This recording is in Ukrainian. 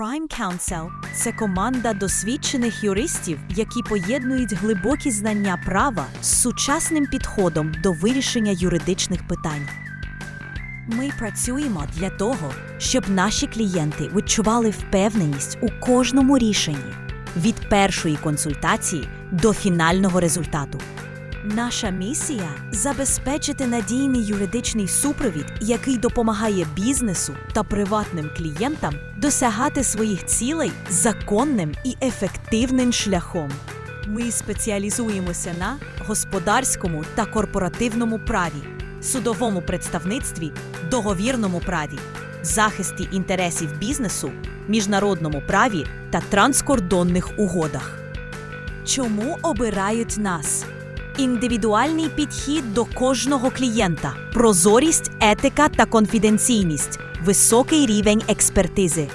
Prime Counsel – це команда досвідчених юристів, які поєднують глибокі знання права з сучасним підходом до вирішення юридичних питань. Ми працюємо для того, щоб наші клієнти відчували впевненість у кожному рішенні від першої консультації до фінального результату. Наша місія забезпечити надійний юридичний супровід, який допомагає бізнесу та приватним клієнтам досягати своїх цілей законним і ефективним шляхом. Ми спеціалізуємося на господарському та корпоративному праві, судовому представництві, договірному праві, захисті інтересів бізнесу, міжнародному праві та транскордонних угодах. Чому обирають нас? Індивідуальний підхід до кожного клієнта, прозорість, етика та конфіденційність, високий рівень експертизи,